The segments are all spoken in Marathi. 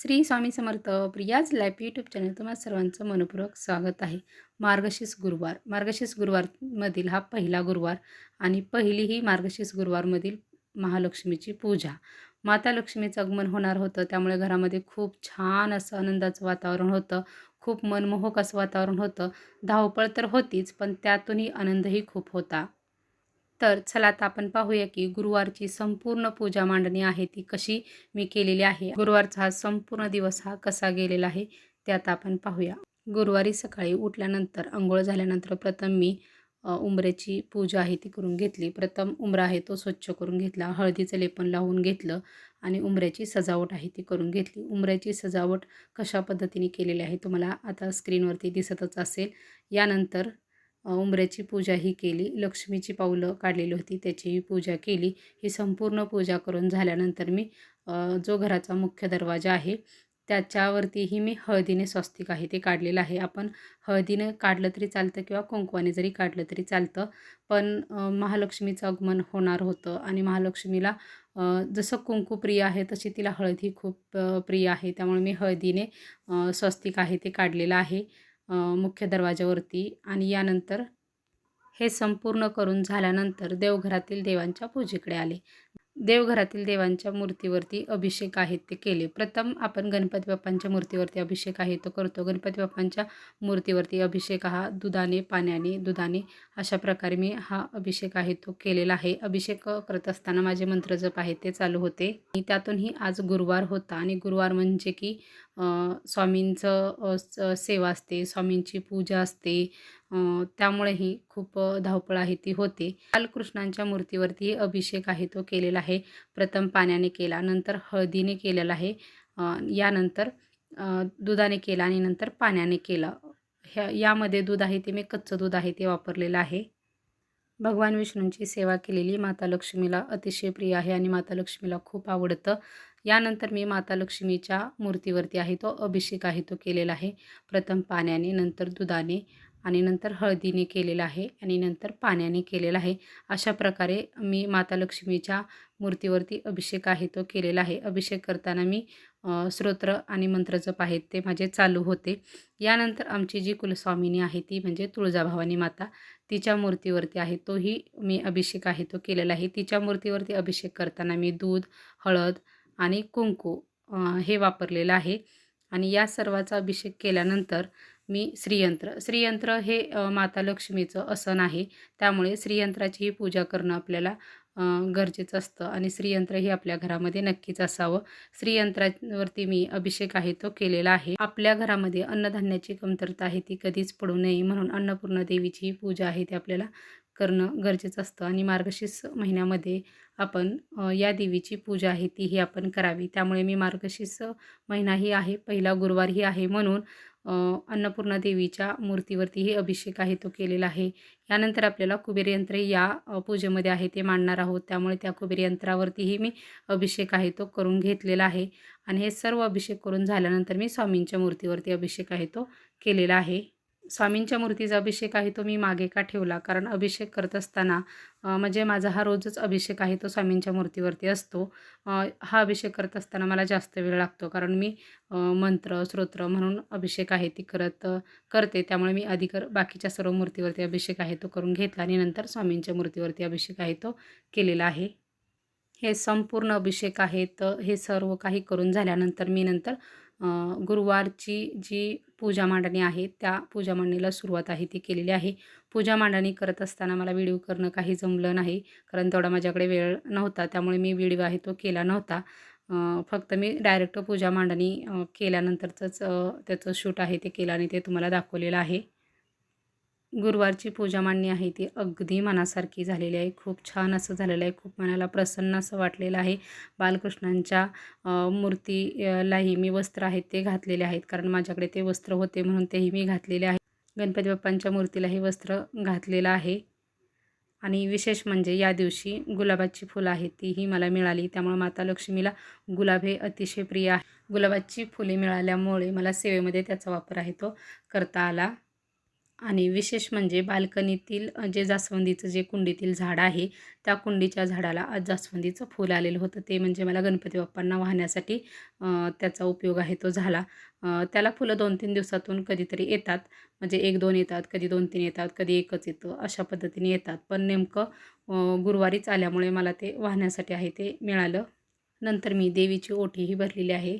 Shri Swami Samarth Priya's life YouTube channel तुम्हाला सर्वांचं मनपूर्वक स्वागत आहे. मार्गशीर्ष गुरुवार. मार्गशीर्ष गुरुवारमधील हा पहिला गुरुवार आणि पहिली ही मार्गशीर्ष गुरुवारमधील महालक्ष्मीची पूजा. माता लक्ष्मीचं आगमन होणार होतं. त्यामुळे घरामध्ये खूप छान असं आनंदाचं वातावरण होतं. खूप मनमोहक असं वातावरण होतं. धावपळ तर होतीच पण त्यातूनही आनंदही खूप होता. तर चला आता आपण पाहूया की गुरुवारची संपूर्ण पूजा मांडणी आहे ती कशी मी केलेली आहे. गुरुवारचा हा संपूर्ण दिवस हा कसा गेलेला आहे ते आता आपण पाहूया. गुरुवारी सकाळी उठल्यानंतर आंघोळ झाल्यानंतर प्रथम मी अ, उंबऱ्याची पूजा आहे ती करून घेतली. प्रथम उंबरा आहे तो स्वच्छ करून घेतला हळदीचं लेपन लावून घेतलं आणि उंबऱ्याची सजावट आहे ती करून घेतली. उंबऱ्याची सजावट कशा पद्धतीने केलेली आहे तुम्हाला आता स्क्रीनवरती दिसतच असेल. यानंतर उंबऱ्याची पूजा ही केली. लक्ष्मीची पावलं काढलेली होती त्याचीही पूजा केली. ही संपूर्ण पूजा करून झाल्यानंतर मी जो घराचा मुख्य दरवाजा आहे त्याच्यावरतीही मी हळदीने स्वस्तिक आहे ते काढलेलं आहे. आपण हळदीने काढलं तरी चालतं किंवा कुंकवाने जरी काढलं तरी चालतं पण महालक्ष्मीचं आगमन होणार होतं आणि महालक्ष्मीला जसं कुंकू प्रिय आहे तशी तिला हळदी खूप प्रिय आहे. त्यामुळे मी हळदीने स्वस्तिक आहे ते काढलेलं आहे. मुख्य दरवाजावरती आणि यानंतर हे संपूर्ण करून झाल्यानंतर देवघरातील देवांच्या पूजेकडे आले. देवघरातील देवांच्या मूर्तीवरती अभिषेक आहेत ते केले. प्रथम आपण गणपती बाप्पांच्या मूर्तीवरती अभिषेक आहे तो करतो. गणपती बाप्पांच्या मूर्तीवरती अभिषेक हा दुधाने पाण्याने दुधाने अशा प्रकारे मी हा अभिषेक आहे तो केलेला आहे. अभिषेक करत असताना माझे मंत्रजप आहेत ते चालू होते. आणि त्यातूनही आज गुरुवार होता आणि गुरुवार म्हणजे की स्वामींचं स- सेवा असते स्वामींची पूजा असते त्यामुळेही खूप धावपळ आहे ती होते. बालकृष्णांच्या मूर्तीवरती अभिषेक आहे तो केलेला आहे. प्रथम पाण्याने केला नंतर हळदीने केलेला आहे. यानंतर दुधाने केला आणि नंतर पाण्याने केला. ह्या यामध्ये दूध आहे ते मी कच्चं दूध आहे ते वापरलेलं आहे. भगवान विष्णूंची सेवा केलेली माता लक्ष्मीला अतिशय प्रिय आहे आणि माता लक्ष्मीला खूप आवडतं. यानंतर मी माता लक्ष्मीच्या मूर्तीवरती आहे तो अभिषेक आहे तो केलेला आहे. प्रथम पाण्याने नंतर दुधाने. आणि नंतर हळदीने केलेलं आहे आणि नंतर पाण्याने केलेला आहे. अशा प्रकारे मी माता लक्ष्मीच्या मूर्तीवरती अभिषेक आहे तो केलेला आहे. अभिषेक करताना मी स्तोत्र आणि मंत्रजप आहेत ते माझे चालू होते. यानंतर आमची जी कुलस्वामिनी आहे ती म्हणजे तुळजाभवानी माता तिच्या मूर्तीवरती आहे. तोही मी अभिषेक आहे तो केलेला आहे. तिच्या मूर्तीवरती अभिषेक करताना मी दूध हळद आणि कुंकू हे वापरलेलं आहे. आणि या सर्वाचा अभिषेक केल्यानंतर मी श्रीयंत्र. श्रीयंत्र हे माता लक्ष्मीचं आसन आहे. त्यामुळे श्रीयंत्राचीही पूजा करणं आपल्याला गरजेचं असतं आणि श्रीयंत्र हे आपल्या घरामध्ये नक्कीच असावं. श्रीयंत्रावरती मी अभिषेक आहे तो केलेला आहे. आपल्या घरामध्ये अन्नधान्याची कमतरता आहे ती कधीच पडू नये म्हणून अन्नपूर्णा देवीची ही पूजा आहे ती आपल्याला करणं गरजेचं असतं. आणि मार्गशीर्ष महिन्यामध्ये आपण या देवीची पूजा आहे ती ही आपण करावी. त्यामुळे मी मार्गशीर्ष महिनाही आहे पहिला गुरुवारही आहे म्हणून अन्नपूर्णा देवीच्या मूर्तीवरतीही अभिषेक आहे तो केलेला आहे. यानंतर आपल्याला कुबेर यंत्र या पूजेमध्ये आहे ते मांडणार आहोत. त्यामुळे त्या कुबेर यंत्रावरतीही मी अभिषेक आहे तो करून घेतलेला आहे. आणि हे सर्व अभिषेक करून झाल्यानंतर मी स्वामींच्या मूर्तीवरती अभिषेक आहे तो केलेला आहे. स्वामींच्या मूर्तीचा अभिषेक आहे तो मी मागे का ठेवला? कारण अभिषेक करत असताना म्हणजे माझा हा रोजच अभिषेक आहे तो स्वामींच्या मूर्तीवरती असतो. हा अभिषेक करत असताना मला जास्त वेळ लागतो. कारण मी मंत्र स्तोत्र म्हणून अभिषेक आहे ती करत करते. त्यामुळे मी अधिकर बाकीच्या सर्व मूर्तीवरती अभिषेक आहे तो करून घेतला आणि नंतर स्वामींच्या मूर्तीवरती अभिषेक आहे तो केलेला आहे. हे संपूर्ण अभिषेक आहेत हे सर्व काही करून झाल्यानंतर मी नंतर गुरुवारची जी पूजा मांडणी आहे त्या पूजा मांडणीला सुरुवात आहे ती केलेली आहे. पूजा मांडणी करत असताना मला व्हिडिओ करणं काही जमलं नाही कारण तेवढा माझ्याकडे वेळ नव्हता त्यामुळे मी व्हिडिओ आहे तो केला नव्हता. फक्त मी डायरेक्ट पूजा मांडणी केल्यानंतरचंच त्याचं शूट आहे ते केलं आणि ते तुम्हाला दाखवलेलं आहे. गुरुवारची पूजा मांडणी आहे ती अगदी मनासारखी झालेली आहे. खूप छान असं झालेलं आहे. खूप मनाला प्रसन्न असं वाटलेलं आहे. बालकृष्णांच्या मूर्तीलाही मी वस्त्र आहेत ते घातलेले आहेत. कारण माझ्याकडे ते वस्त्र होते म्हणून तेही मी घातलेले आहे. गणपती बाप्पांच्या मूर्तीलाही वस्त्र घातलेलं आहे. आणि विशेष म्हणजे या दिवशी गुलाबाची फुलं आहेत तीही मला मिळाली. त्यामुळे माता लक्ष्मीला गुलाब हे अतिशय प्रिय आहे. गुलाबाची फुले मिळाल्यामुळे मला सेवेमध्ये त्याचा वापर आहे तो करता आला. आणि विशेष म्हणजे बाल्कनीतील जे जास्वंदीचं जे कुंडीतील झाड आहे त्या कुंडीच्या झाडाला आज जास्वंदीचं फूल आलेलं होतं. ते म्हणजे मला गणपती बाप्पांना वाहण्यासाठी त्याचा उपयोग आहे तो झाला. त्याला फुलं दोन तीन दिवसातून कधीतरी येतात. म्हणजे एक दोन येतात कधी दोन तीन येतात कधी एकच येतं अशा पद्धतीने येतात. पण नेमकं गुरुवारीच आल्यामुळे मला ते वाहण्यासाठी आहे ते मिळालं. नंतर मी देवीची ओटीही भरलेली आहे.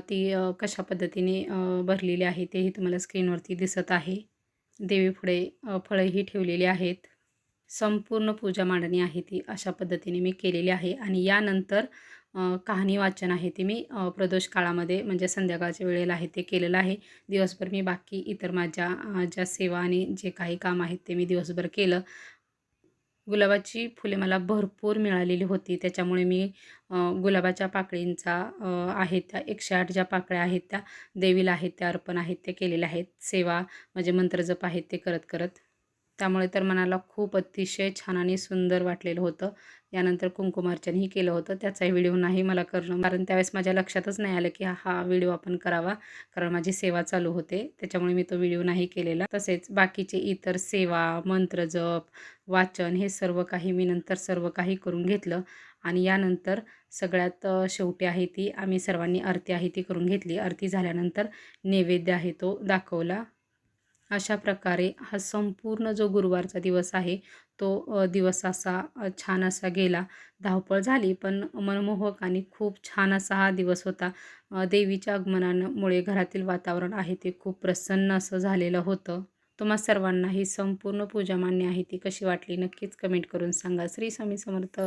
ती कशा पद्धतीने भरलेली आहे तेही तुम्हाला स्क्रीनवरती दिसत आहे. देवीपुढे फळंही ठेवलेली आहेत. संपूर्ण पूजा मांडणी आहे ती अशा पद्धतीने मी केलेली आहे. आणि यानंतर कहाणी वाचन आहे ते मी प्रदोष काळामध्ये म्हणजे संध्याकाळच्या वेळेला आहे ते केलेलं आहे. दिवसभर मी बाकी इतर माझ्या ज्या सेवा आणि जे काही काम आहेत ते मी दिवसभर केलं. गुलाबाची फुले मला भरपूर मिळालेली होती. त्याच्यामुळे मी गुलाबाच्या पाकळींचा आहेत त्या एकशे आठ ज्या पाकळ्या आहेत त्या देवीला आहेत त्या अर्पण आहेत त्या केलेल्या आहेत. सेवा म्हणजे मंत्रजप आहेत ते करत करत त्यामुळे तर मनाला खूप अतिशय छान आणि सुंदर वाटलेलं होतं. यानंतर कुंकुमार्चनही केलं होतं. त्याचाही व्हिडिओ नाही मला करणं कारण त्यावेळेस माझ्या लक्षातच नाही आलं की हा व्हिडिओ आपण करावा कारण माझी सेवा चालू होते. त्याच्यामुळे मी तो व्हिडिओ नाही केलेला. तसेच बाकीचे इतर सेवा मंत्रजप वाचन हे सर्व काही मी नंतर सर्व काही करून घेतलं. आणि यानंतर सगळ्यात शेवटी आहे ती आम्ही सर्वांनी आरती आहे ती करून घेतली. आरती झाल्यानंतर नैवेद्य आहे तो दाखवला. अशा प्रकारे हा संपूर्ण जो गुरुवारचा दिवस आहे तो दिवस असा छान असा गेला. धावपळ झाली पण मनमोहक आणि खूप छान असा हा दिवस होता. देवीच्या आगमनामुळे घरातील वातावरण आहे ते खूप प्रसन्न असं झालेलं होतं. तुम्हा सर्वांना ही संपूर्ण पूजा मान्य आहे ती कशी वाटली? नक्कीच कमेंट करून सांगा. श्री स्वामी समर्थ.